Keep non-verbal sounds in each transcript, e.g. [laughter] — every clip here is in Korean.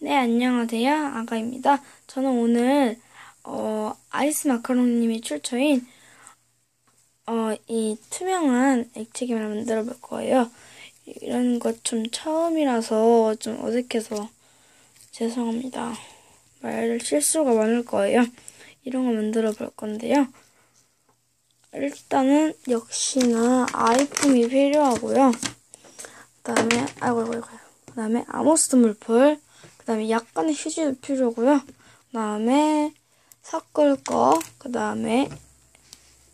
네, 안녕하세요. 아가입니다. 저는 오늘, 어, 아이스 마카롱님이 출처인, 어, 이 투명한 액체기를 만들어 볼 거예요. 이런 것 좀 처음이라서 좀 어색해서 죄송합니다. 말 실수가 많을 거예요. 이런 거 만들어 볼 건데요. 일단은 역시나 아이폼이 필요하고요. 그 다음에, 아이고, 아이고, 아이고. 그 다음에 아모스 물풀. 그 다음에 약간의 휴지도 필요하고요. 그 다음에 섞을 거. 그 다음에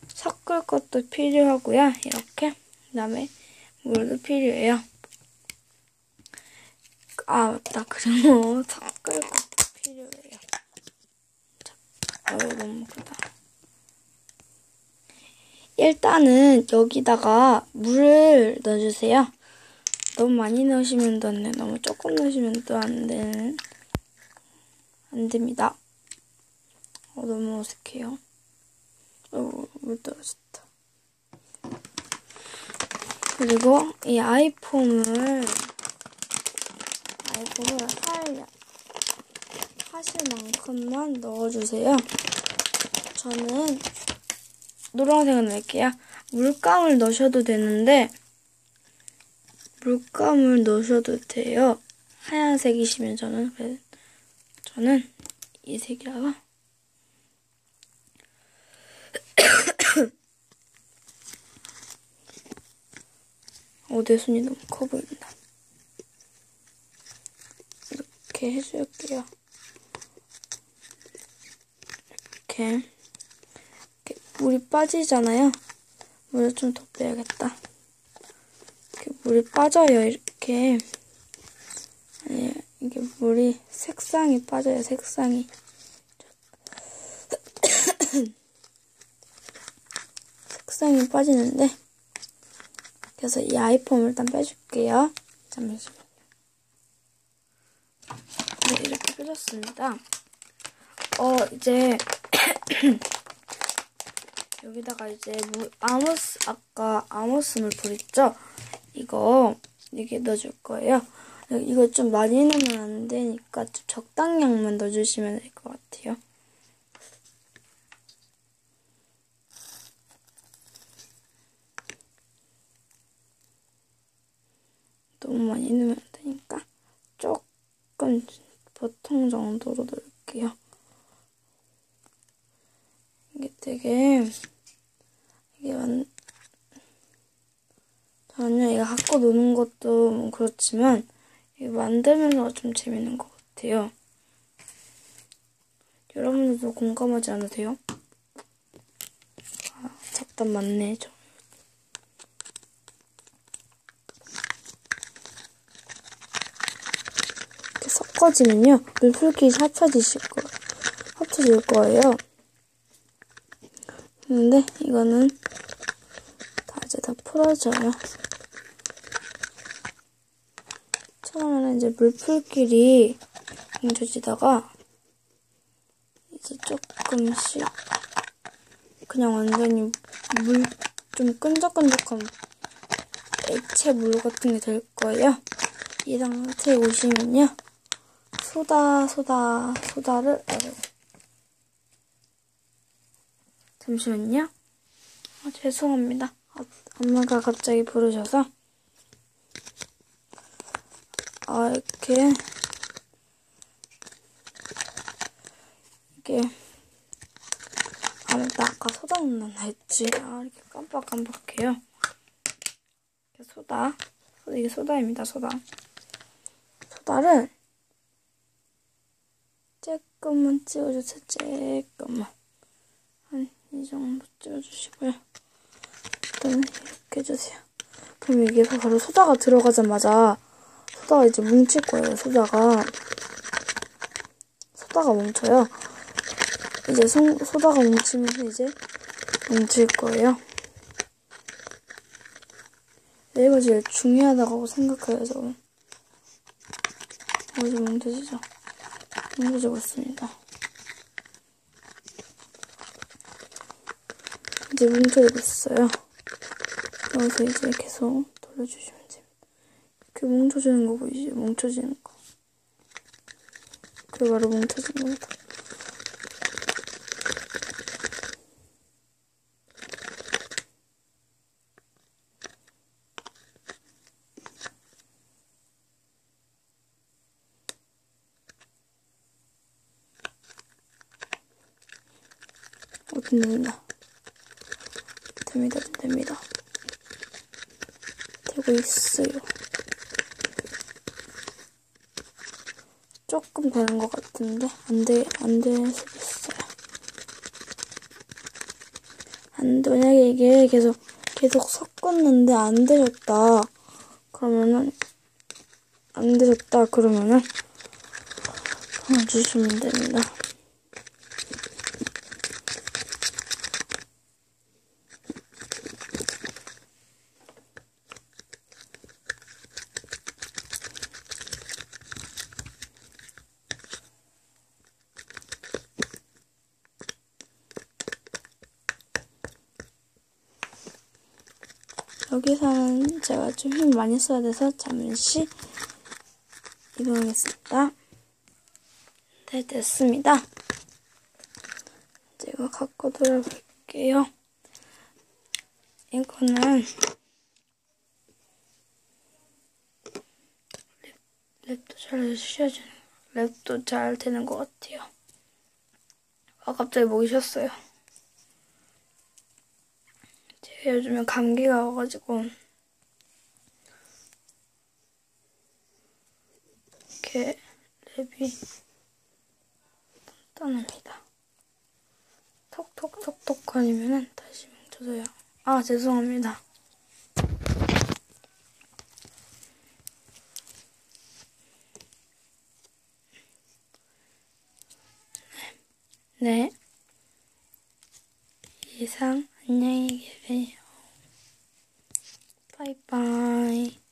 섞을 것도 필요하고요. 이렇게. 그 다음에 물도 필요해요. 아, 맞다. 그리고 [laughs] 섞을 것도 필요해요. 자, 어, 너무 크다. 일단은 여기다가 물을 넣어주세요. 너무 많이 넣으시면 도안 돼. 너무 조금 넣으시면 또 안 되는, 안 됩니다. 어, 너무 어색해요. 어, 물 떨어졌다. 그리고 이 아이폼을, 아이폼을 할, 하실 만큼만 넣어주세요. 저는 노란색을 넣을게요. 물감을 넣으셔도 되는데, 물감을 넣으셔도 돼요. 하얀색이시면 저는, 저는 이 색이라서. [coughs] 어, 내 손이 너무 커 보인다. 이렇게 해줄게요. 이렇게. 이렇게 물이 빠지잖아요. 물을 좀 더 빼야겠다. 물이 빠져요, 이렇게. 아니, 이게 물이 색상이 빠져요, 색상이. [coughs] 색상이 빠지는데. 그래서 이 아이폼을 일단 빼줄게요. 잠시만요. 네, 이렇게 빼줬습니다. 어, 이제, [coughs] 여기다가 이제 물, 아모스, 아까 아모스 물풀 있죠? 이거, 이렇게 넣어줄 거예요. 이거 좀 많이 넣으면 안 되니까 좀 적당량만 넣어주시면 될 것 같아요. 너무 많이 넣으면 안 되니까 조금 보통 정도로 넣을게요. 이게 되게 이게 완 저는 이거 갖고 노는 것도 뭐 그렇지만 만들면서 좀 재밌는 것 같아요. 여러분들도 공감하지 않으세요? 아, 잡담 많네 저. 이렇게 섞어지면요 물풀기 합쳐지실 거 합쳐질 거예요. 근데 이거는 다 풀어져요. 처음에는 이제 물풀끼리 뭉쳐지다가 이제 조금씩 그냥 완전히 물 좀 끈적끈적한 액체 물 같은 게 될 거예요. 이 상태에 오시면요. 소다, 소다, 소다를 잠시만요. 아, 죄송합니다. 아, 엄마가 갑자기 부르셔서 아 이렇게 이게 아 맞다 아까 소다 넣는다 했지. 아 이렇게 깜빡깜빡해요. 소다. 이게 소다입니다 소다. 소다를 조금만 찍어주세요. 조금만. 한 이 정도 찍어주시고요 일단 이렇게 해주세요 그럼 이게 바로 소다가 들어가자마자 소다가 이제 뭉칠 거예요, 소다가. 소다가 뭉쳐요. 이제 소, 소다가 뭉치면서 이제 뭉칠 거예요. 네, 이거 제일 중요하다고 생각해요, 저는. 어, 이제 뭉쳐지죠? 뭉쳐지고 있습니다. 이제 뭉쳐지고 있어요. 그래서 이제 계속 돌려주시면 됩니다. 이렇게 뭉쳐지는 거 보이시죠? 뭉쳐지는 거. 결과로 뭉쳐진 겁니다. 어, 된다, 됩니다, 됩니다. 되고 있어요. 조금 되는 것 같은데 안 돼, 안될 수도 있어요. 안 돼, 만약에 이게 계속 계속 섞었는데 안 되셨다. 그러면은 안 되셨다. 그러면은 그만 주시면 됩니다. 여기서는 제가 좀 힘 많이 써야 돼서 잠시 이동하겠습니다. 네, 됐습니다. 제가 갖고 돌아볼게요. 이거는 랩, 랩도 잘 쉬어주는, 랩도 잘 되는 것 같아요. 아, 갑자기 목이 쉬었어요. 제가 요즘에 감기가 와가지고 이렇게 랩이 단단합니다. 톡톡톡톡 거리면은 다시 뭉쳐져요. 아 죄송합니다. 네. 이상 안녕히 계세요. 바이바이.